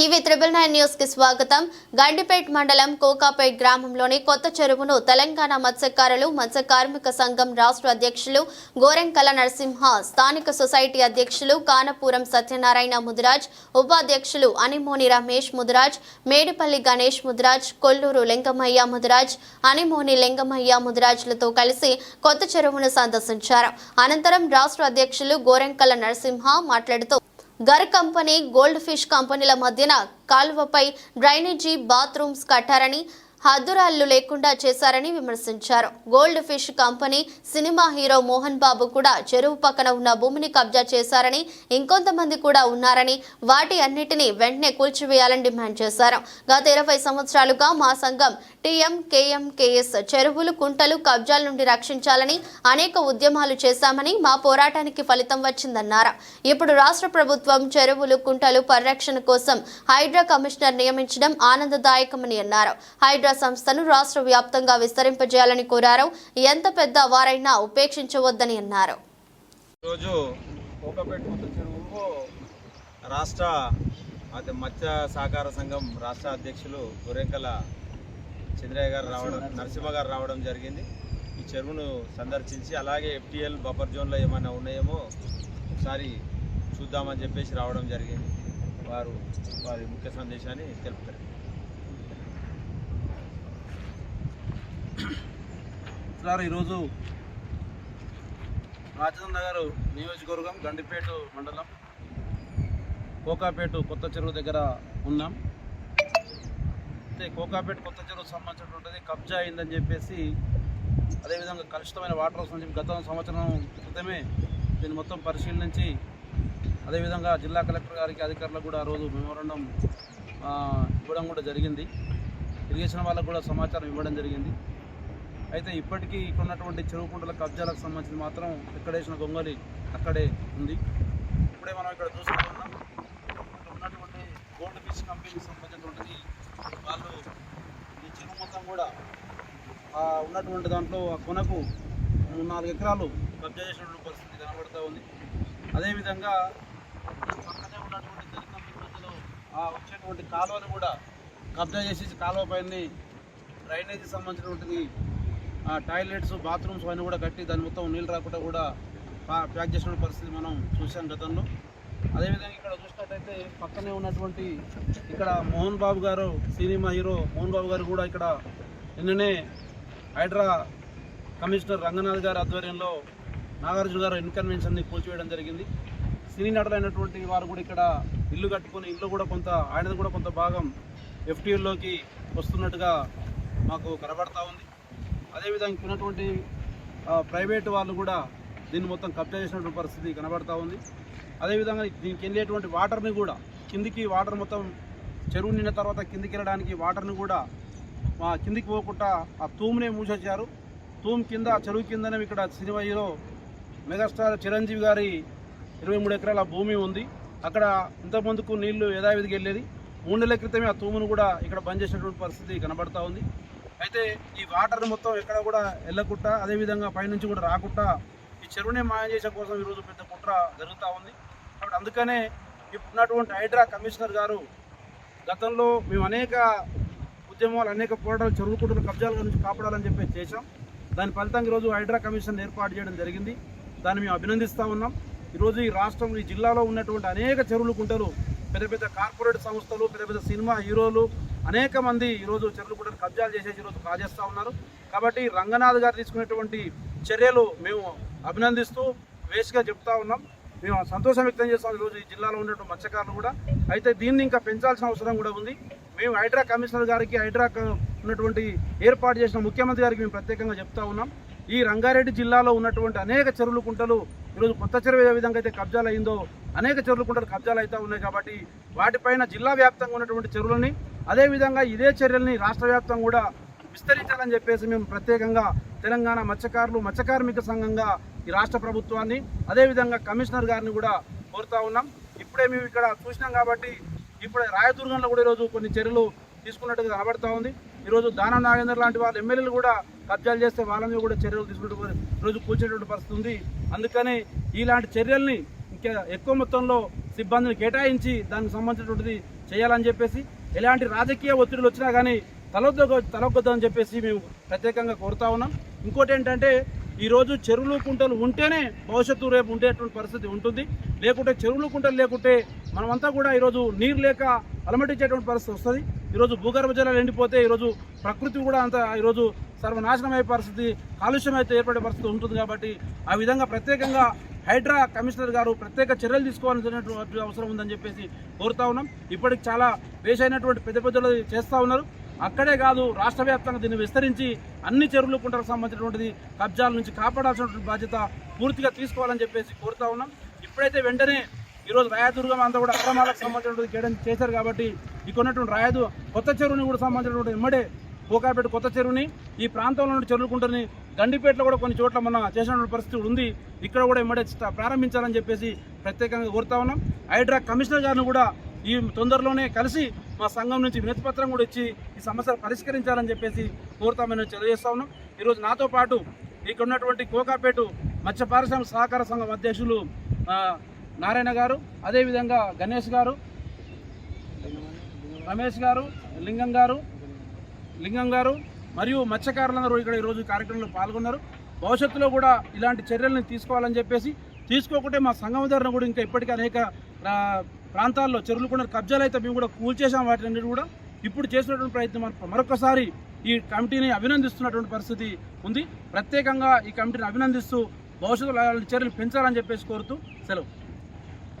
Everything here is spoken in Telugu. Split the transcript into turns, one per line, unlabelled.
టీవీ త్రిబుల్ నైన్ న్యూస్కి స్వాగతం. గండిపేట్ మండలం కోకాపేట్ గ్రామంలోని కొత్త చెరువును తెలంగాణ మత్స్యకారులు మత్స్య కార్మిక సంఘం రాష్ట్ర అధ్యక్షులు గోరెంకల నరసింహ స్థానిక సొసైటీ అధ్యక్షులు కానపురం సత్యనారాయణ ముదిరాజ్ ఉపాధ్యక్షులు అనిమోని రమేష్ ముదిరాజ్ మేడిపల్లి గణేష్ ముదిరాజ్ కొల్లూరు లింగమయ్య ముదిరాజ్ అనిమోని లింగమయ్య ముదిరాజ్లతో కలిసి కొత్త చెరువును సందర్శించారు. అనంతరం రాష్ట్ర అధ్యక్షులు గోరెంకల నరసింహ మాట్లాడుతూ గర్ కంపెనీ గోల్డ్ ఫిష్ కంపెనీల మధ్యన కాల్వపై డ్రైనేజీ బాత్రూమ్స్ కట్టారని హద్దురాళ్ళు లేకుండా చేశారని విమర్శించారు. Goldfish company cinema hero Mohan Babu కూడా చెరువు పక్కన ఉన్న భూమిని కబ్జా చేశారని ఇంకొంతమంది కూడా ఉన్నారని వాటి అన్నిటినీ వెంటనే కూల్చివేయాలని డిమాండ్ చేశారు. గత ఇరవై సంవత్సరాలుగా మా సంఘం టీఎం కేఎంకేఎస్ చెరువులు కుంటలు కబ్జాల నుండి రక్షించాలని అనేక ఉద్యమాలు చేశామని మా పోరాటానికి ఫలితం వచ్చిందన్నారు. ఇప్పుడు రాష్ట్ర ప్రభుత్వం చెరువులు కుంటలు పరిరక్షణ కోసం హైడ్రా కమిషనర్ నియమించడం ఆనందదాయకమని అన్నారు. హైడ్రా సంస్థను రాష్ట్ర వ్యాప్తంగా విస్తరింపజేయాలని కోరారు. ఎంత పెద్ద వారైనా ఉపేక్షించవద్దని అన్నారు.
రోజు చెరువుకు రాష్ట్ర అదే మత్స్య సహకార సంఘం రాష్ట్ర అధ్యక్షులు గురేంకల చంద్రయ్య గారు రావడం నరసింహ గారు రావడం జరిగింది. ఈ చెరువును సందర్శించి అలాగే ఎఫ్టీఎల్ బఫర్ జోన్లో ఏమైనా ఉన్నాయేమో ఒకసారి చూద్దామని చెప్పేసి రావడం జరిగింది. వారు వారి ముఖ్య సందేశాన్ని తెలుపుతారు.
సార్ ఈరోజు రాజేంద్ర నగర్ నియోజకవర్గం గండిపేట మండలం కోకాపేట కొత్త చెరువు దగ్గర ఉన్నాం. అయితే కోకాపేట కొత్త చెరువు సంబంధించినటువంటిది కబ్జా అయిందని చెప్పేసి అదేవిధంగా కలుషితమైన వాటర్ వస్తుందని చెప్పి గత సంవత్సరం క్రితమే దీన్ని మొత్తం పరిశీలించి అదేవిధంగా జిల్లా కలెక్టర్ గారికి అధికారులకు కూడా ఆ రోజు మెమోరండం ఇవ్వడం కూడా జరిగింది. ఇరిగేషన్ వాళ్ళకు కూడా సమాచారం ఇవ్వడం జరిగింది. అయితే ఇప్పటికీ ఇక్కడ ఉన్నటువంటి చెరువు కుంటల కబ్జాలకు సంబంధించి మాత్రం ఎక్కడేసిన గొంగలి అక్కడే ఉంది. ఇప్పుడే మనం ఇక్కడ చూసుకుంటున్నాం. ఉన్నటువంటి గోల్డ్ ఫిష్ కంపెనీకి సంబంధించినటువంటిది. వాళ్ళు ఈ చెరువు మొత్తం కూడా ఉన్నటువంటి దాంట్లో ఆ కొనకు నాలుగు ఎకరాలు కబ్జా చేసినటువంటి పరిస్థితి కనబడుతూ ఉంది. అదేవిధంగా పక్కనే ఉన్నటువంటి చెరువు మధ్యలో ఆ వచ్చేటువంటి కాలువను కూడా కబ్జా చేసేసి కాలువ పైన డ్రైనేజీ సంబంధించినటువంటిది టాయిలెట్స్ బాత్రూమ్స్ అన్నీ కూడా కట్టి దాని మొత్తం నీళ్ళు రాకుండా కూడా ప్యాక్ చేసిన పరిస్థితి మనం చూసాం గతంలో. అదేవిధంగా ఇక్కడ చూసినట్టయితే పక్కనే ఉన్నటువంటి ఇక్కడ మోహన్ బాబు గారు సినిమా హీరో మోహన్ బాబు గారు కూడా ఇక్కడ నిన్ననే హైడ్రా కమిషనర్ రంగనాథ్ గారి ఆధ్వర్యంలో నాగార్జున గారు ఇన్కన్వెన్షన్ని కూల్చివేయడం జరిగింది. సినీ నటులైనటువంటి వారు కూడా ఇక్కడ ఇల్లు కట్టుకొని ఇల్లు కూడా కొంత ఆయనది కూడా కొంత భాగం ఎఫ్టీఎల్లోకి వస్తున్నట్టుగా మాకు కనబడతా ఉంది. అదేవిధంగా ఇక్కడ ఉన్నటువంటి ప్రైవేటు వాళ్ళు కూడా దీన్ని మొత్తం కబ్జా చేసినటువంటి పరిస్థితి కనబడతా ఉంది. అదేవిధంగా దీనికి వెళ్ళేటువంటి వాటర్ని కూడా కిందికి వాటర్ మొత్తం చెరువు నిండిన తర్వాత కిందికి వెళ్ళడానికి వాటర్ని కూడా మా కిందికి పోకుండా ఆ తూమునే మూసొచ్చారు తూము కింద చెరువు కిందనే ఇక్కడ సినిమా హీరో మెగాస్టార్ చిరంజీవి గారి ఇరవై మూడు ఎకరాల భూమి ఉంది. అక్కడ ఇంతకుముందుకు నీళ్ళు యథావిధికి వెళ్ళేది. మూడు నెలల క్రితమే ఆ తూమును కూడా ఇక్కడ బంద్ చేసినటువంటి పరిస్థితి కనబడతా ఉంది. అయితే ఈ వాటర్ మొత్తం ఎక్కడ కూడా వెళ్ళకుండా అదేవిధంగా పైనుంచి కూడా రాకుండా ఈ చెరువునే మాయం చేసే కోసం ఈరోజు పెద్ద కుట్ర జరుగుతూ ఉంది. కాబట్టి అందుకనే ఇప్పుడు ఉన్నటువంటి హైడ్రా కమిషనర్ గారు గతంలో మేము అనేక ఉద్యమాలు అనేక పోరాటాలు చెరువు కుటుంబ కబ్జాల నుంచి కాపాడాలని చెప్పి చేశాం. దాని ఫలితంగా ఈరోజు హైడ్రా కమిషన్ ఏర్పాటు చేయడం జరిగింది. దాన్ని మేము అభినందిస్తూ ఉన్నాం. ఈరోజు ఈ రాష్ట్రం ఈ జిల్లాలో ఉన్నటువంటి అనేక చెరువులు కుంటలు పెద్ద పెద్ద కార్పొరేట్ సంస్థలు పెద్ద పెద్ద సినిమా హీరోలు అనేక మంది ఈరోజు చెరువులు కూడా కబ్జాలు చేసేసి ఈరోజు కాజేస్తూ ఉన్నారు. కాబట్టి రంగనాథ్ గారు తీసుకునేటువంటి చర్యలు మేము అభినందిస్తూ వేస్ట్గా చెప్తా ఉన్నాం. మేము సంతోషం వ్యక్తం చేస్తాం ఈరోజు ఈ జిల్లాలో ఉన్నటువంటి మత్స్యకారులు కూడా. అయితే దీన్ని ఇంకా పెంచాల్సిన అవసరం కూడా ఉంది. మేము హైడ్రా కమిషనర్ గారికి హైడ్రా ఉన్నటువంటి ఏర్పాటు చేసిన ముఖ్యమంత్రి గారికి మేము ప్రత్యేకంగా చెప్తా ఉన్నాం. ఈ రంగారెడ్డి జిల్లాలో ఉన్నటువంటి అనేక చెరువులు కుంటలు ఈరోజు కొత్త చెరువు ఏ విధంగా అయితే కబ్జాలు అయిందో అనేక చెరువులు కుంటలు కబ్జాలు అయితే ఉన్నాయి కాబట్టి వాటిపైన జిల్లా వ్యాప్తంగా ఉన్నటువంటి చెరువులని అదేవిధంగా ఇదే చర్యల్ని రాష్ట్ర వ్యాప్తంగా కూడా విస్తరించాలని చెప్పేసి మేము ప్రత్యేకంగా తెలంగాణ మత్స్యకారులు మత్స్యకార్మిక సంఘంగా ఈ రాష్ట్ర ప్రభుత్వాన్ని అదేవిధంగా కమిషనర్ గారిని కూడా కోరుతా ఉన్నాం. ఇప్పుడే మేము ఇక్కడ చూసినాం కాబట్టి ఇప్పుడే రాయదుర్గంలో కూడా ఈరోజు కొన్ని చర్యలు తీసుకున్నట్టుగా కనబడతా ఉంది. ఈరోజు దానం నాగేందర్ లాంటి వాళ్ళ ఎమ్మెల్యేలు కూడా కబ్జాలు చేస్తే వాళ్ళ మీద కూడా చర్యలు తీసుకుంటూ ఈరోజు కూర్చేటువంటి పరిస్థితి ఉంది. అందుకని ఇలాంటి చర్యల్ని ఇంకా ఎక్కువ మొత్తంలో సిబ్బందిని కేటాయించి దానికి సంబంధించినటువంటిది చేయాలని చెప్పేసి ఎలాంటి రాజకీయ ఒత్తిడులు వచ్చినా కానీ తలొద్దు తలొగ్గొద్దని చెప్పేసి మేము ప్రత్యేకంగా కోరుతా ఉన్నాం. ఇంకోటి ఏంటంటే ఈరోజు చెరువులు కుంటలు ఉంటేనే భవిష్యత్తు రేపు ఉండేటువంటి పరిస్థితి ఉంటుంది. లేకుంటే చెరువులు కుంటలు లేకుంటే మనమంతా కూడా ఈరోజు నీరు లేక అలమటించేటువంటి పరిస్థితి వస్తుంది. ఈరోజు భూగర్భ జలాలు ఎండిపోతే ఈరోజు ప్రకృతి కూడా అంత ఈరోజు సర్వనాశనం అయ్యే పరిస్థితి కాలుష్యం అయితే ఏర్పడే పరిస్థితి ఉంటుంది కాబట్టి ఆ విధంగా ప్రత్యేకంగా హైడ్రా కమిషనర్ గారు ప్రత్యేక చర్యలు తీసుకోవాల్సినటువంటి అవసరం ఉందని చెప్పేసి కోరుతా ఉన్నాం. ఇప్పటికి చాలా వేసైనటువంటి పెద్ద పెద్దలు చేస్తూ ఉన్నారు. అక్కడే కాదు రాష్ట్ర వ్యాప్తంగా దీన్ని విస్తరించి అన్ని చెరువులు కుంటలకు సంబంధించినటువంటిది కబ్జాల నుంచి కాపాడాల్సినటువంటి బాధ్యత పూర్తిగా తీసుకోవాలని చెప్పేసి కోరుతా ఉన్నాం. ఇప్పుడైతే వెంటనే ఈరోజు రాయదుర్గం అంతా కూడా అక్రమాలకు సంబంధించినటువంటి చేయడం చేశారు కాబట్టి ఇక్కడ ఉన్నటువంటి రాయదు కొత్త చెరువుని కూడా సంబంధించినటువంటి ఇమ్మడే కోకాపేట కొత్త చెరువుని ఈ ప్రాంతంలో ఉన్న చెరువులుకుంటుని గండిపేటలో కూడా కొన్ని చోట్ల మన చేసినటువంటి పరిస్థితి ఉంది. ఇక్కడ కూడా ఇమ్మడే ప్రారంభించాలని చెప్పేసి ప్రత్యేకంగా కోరుతా ఉన్నాం. హైడ్రా కమిషనర్ గారిని కూడా ఈ తొందరలోనే కలిసి మా సంఘం నుంచి వినతిపత్రం కూడా ఇచ్చి ఈ సమస్యలు పరిష్కరించాలని చెప్పేసి కోరుతామని తెలియజేస్తా ఉన్నాం. ఈరోజు నాతో పాటు ఇక్కడ ఉన్నటువంటి కోకాపేట మత్స్య పారిశ్రామిక సహకార సంఘం అధ్యక్షులు నారాయణ గారు అదేవిధంగా గణేష్ గారు రమేష్ గారు లింగం గారు లింగం గారు మరియు మత్స్యకారులందరూ ఇక్కడ ఈరోజు కార్యక్రమంలో పాల్గొన్నారు. భవిష్యత్తులో కూడా ఇలాంటి చర్యలను తీసుకోవాలని చెప్పేసి తీసుకోకుంటే మా సంఘం ధరను కూడా ఇంకా ఇప్పటికీ అనేక ప్రాంతాల్లో చెరువులు కూడా కబ్జాలు అయితే మేము కూడా కూల్చేసాం వాటిని కూడా. ఇప్పుడు చేసినటువంటి ప్రయత్నం మరొకసారి ఈ కమిటీని అభినందిస్తున్నటువంటి పరిస్థితి ఉంది. ప్రత్యేకంగా ఈ కమిటీని అభినందిస్తూ భవిష్యత్తులో చర్యలు పెంచాలని చెప్పేసి కోరుతూ సెలవు.